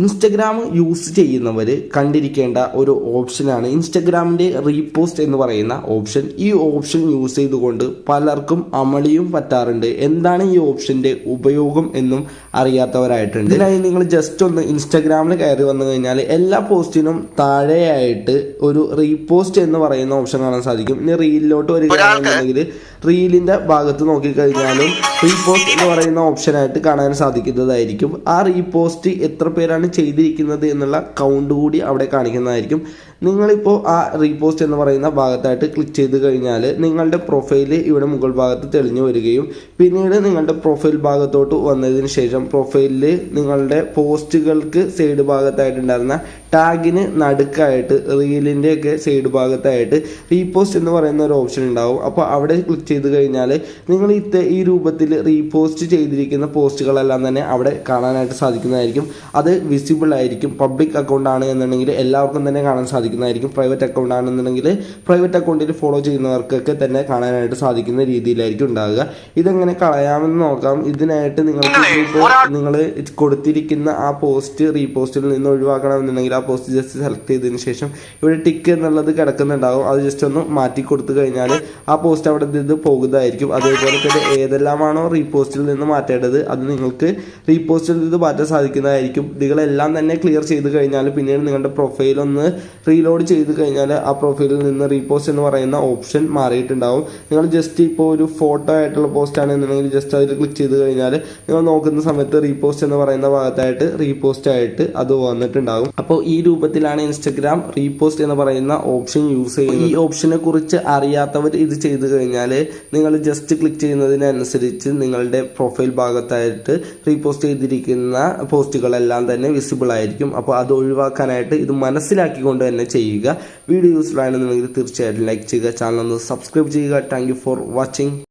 Instagram use ചെയ്യുന്നവർ കണ്ടിരിക്കേണ്ട ഒരു ഓപ്ഷനാണ് ഇൻസ്റ്റഗ്രാമിന്റെ റീപോസ്റ്റ് എന്ന് പറയുന്ന ഓപ്ഷൻ ഈ ഓപ്ഷൻ യൂസ് ചെയ്തുകൊണ്ട് പലർക്കും അമളിയും പറ്റാറുണ്ട്. എന്താണ് ഈ ഓപ്ഷന്റെ ഉപയോഗം എന്നും അറിയാത്തവരായിട്ടുണ്ട്. ഇതിനായി നിങ്ങൾ ജസ്റ്റ് ഒന്ന് ഇൻസ്റ്റഗ്രാമിൽ കയറി വന്നു കഴിഞ്ഞാൽ എല്ലാ പോസ്റ്റിനും താഴെയായിട്ട് ഒരു റീപോസ്റ്റ് എന്ന് പറയുന്ന ഓപ്ഷൻ കാണാൻ സാധിക്കും. ഇനി റീലിലോട്ട് വരികയാണെന്നുണ്ടെങ്കിൽ റീലിന്റെ ഭാഗത്ത് നോക്കിക്കഴിഞ്ഞാലും റീപോസ്റ്റ് എന്ന് പറയുന്ന ഓപ്ഷനായിട്ട് കാണാൻ സാധിക്കുന്നതായിരിക്കും. ആ റീപോസ്റ്റ് എത്ര പേരാണ് ചെയ്തിരിക്കുന്നത് എന്നുള്ള കൗണ്ട് കൂടി അവിടെ കാണിക്കുന്നതായിരിക്കും. നിങ്ങളിപ്പോൾ ആ റീപോസ്റ്റ് എന്ന് പറയുന്ന ഭാഗത്തായിട്ട് ക്ലിക്ക് ചെയ്ത് കഴിഞ്ഞാൽ നിങ്ങളുടെ പ്രൊഫൈൽ ഇവിടെ മുകൾ ഭാഗത്ത് തെളിഞ്ഞു വരികയും പിന്നീട് നിങ്ങളുടെ പ്രൊഫൈൽ ഭാഗത്തോട്ട് വന്നതിന് ശേഷം പ്രൊഫൈലിൽ നിങ്ങളുടെ പോസ്റ്റുകൾക്ക് സൈഡ് ഭാഗത്തായിട്ടുണ്ടായിരുന്ന ടാഗിന് നടുക്കായിട്ട് റീലിന്റെ ഒക്കെ സൈഡ് ഭാഗത്തായിട്ട് റീപോസ്റ്റ് എന്ന് പറയുന്ന ഒരു ഓപ്ഷൻ ഉണ്ടാവും. അപ്പോൾ അവിടെ ക്ലിക്ക് ചെയ്ത് കഴിഞ്ഞാൽ നിങ്ങൾ ഇത്ത ഈ രൂപത്തിൽ റീപോസ്റ്റ് ചെയ്തിരിക്കുന്ന പോസ്റ്റുകളെല്ലാം തന്നെ അവിടെ കാണാനായിട്ട് സാധിക്കുന്നതായിരിക്കും. അത് വിസിബിൾ ആയിരിക്കും. പബ്ലിക് അക്കൗണ്ട് ആണ് എന്നുണ്ടെങ്കിൽ എല്ലാവർക്കും തന്നെ കാണാൻ സാധിക്കുന്നതായിരിക്കും. പ്രൈവറ്റ് അക്കൗണ്ട് ആണെന്നുണ്ടെങ്കിൽ പ്രൈവറ്റ് അക്കൗണ്ടിൽ ഫോളോ ചെയ്യുന്നവർക്കൊക്കെ തന്നെ കാണാനായിട്ട് സാധിക്കുന്ന രീതിയിലായിരിക്കും ഉണ്ടാകുക ഇതെങ്ങനെ കളയാമെന്ന് നോക്കാം. ഇതിനായിട്ട് നിങ്ങൾ ഇപ്പോൾ നിങ്ങൾ കൊടുത്തിരിക്കുന്ന ആ പോസ്റ്റ് റീപോസ്റ്റിൽ നിന്ന് ഒഴിവാക്കണമെന്നുണ്ടെങ്കിൽ ആ പോസ്റ്റ് ജസ്റ്റ് സെലക്ട് ചെയ്തതിന് ശേഷം ഇവിടെ ടിക്ക് എന്നുള്ളത് കിടക്കുന്നുണ്ടാവും. അത് ജസ്റ്റ് ഒന്ന് മാറ്റി കൊടുത്തു കഴിഞ്ഞാൽ ആ പോസ്റ്റ് അവിടെ നിന്ന് പോകുന്നതായിരിക്കും. അതേപോലെ തന്നെ ഏതെല്ലാമാണോ റീപോസ്റ്റിൽ നിന്ന് മാറ്റേണ്ടത്? അത് നിങ്ങൾക്ക് റീപോസ്റ്റിൽ നിന്ന് മാറ്റാൻ സാധിക്കുന്നതായിരിക്കും. നിങ്ങളെല്ലാം തന്നെ ക്ലിയർ ചെയ്ത് കഴിഞ്ഞാൽ പിന്നീട് നിങ്ങളുടെ പ്രൊഫൈൽ ഒന്ന് റീലോഡ് ചെയ്ത് കഴിഞ്ഞാൽ ആ പ്രൊഫൈലിൽ നിന്ന് റീപോസ്റ്റ് എന്ന് പറയുന്ന ഓപ്ഷൻ മാറിയിട്ടുണ്ടാവും. നിങ്ങൾ ജസ്റ്റ് ഇപ്പോൾ ഒരു ഫോട്ടോ ആയിട്ടുള്ള പോസ്റ്റ് ആണെന്നുണ്ടെങ്കിൽ ജസ്റ്റ് അതിൽ ക്ലിക്ക് ചെയ്ത് കഴിഞ്ഞാൽ നിങ്ങൾ നോക്കുന്ന സമയത്ത് റീപോസ്റ്റ് എന്ന് പറയുന്ന ഭാഗത്തായിട്ട് റീപോസ്റ്റ് ആയിട്ട് അത് വന്നിട്ടുണ്ടാകും അപ്പോൾ ഈ രൂപത്തിലാണ് ഇൻസ്റ്റഗ്രാം റീപോസ്റ്റ് എന്ന് പറയുന്ന ഓപ്ഷൻ യൂസ് ചെയ്യുന്നത്. ഈ ഓപ്ഷനെ കുറിച്ച് അറിയാത്തവർ ഇത് ചെയ്ത് കഴിഞ്ഞാൽ നിങ്ങൾ ജസ്റ്റ് ക്ലിക്ക് ചെയ്യുന്നതിനനുസരിച്ച് നിങ്ങളുടെ പ്രൊഫൈൽ ഭാഗത്തായിട്ട് റീപോസ്റ്റ് ചെയ്തിരിക്കുന്ന പോസ്റ്റുകളെല്ലാം തന്നെ വിസിബിൾ ആയിരിക്കും. അപ്പോൾ അത് ഒഴിവാക്കാനായിട്ട് ഇത് മനസ്സിലാക്കിക്കൊണ്ട് തന്നെ ചെയ്യുക. വീഡിയോ യൂസ്ഫുൾ ആണെന്നുണ്ടെങ്കിൽ തീർച്ചയായിട്ടും ലൈക്ക് ചെയ്യുക. ചാനൽ ഒന്ന് സബ്സ്ക്രൈബ് ചെയ്യുക താങ്ക് ഫോർ വാച്ചിങ്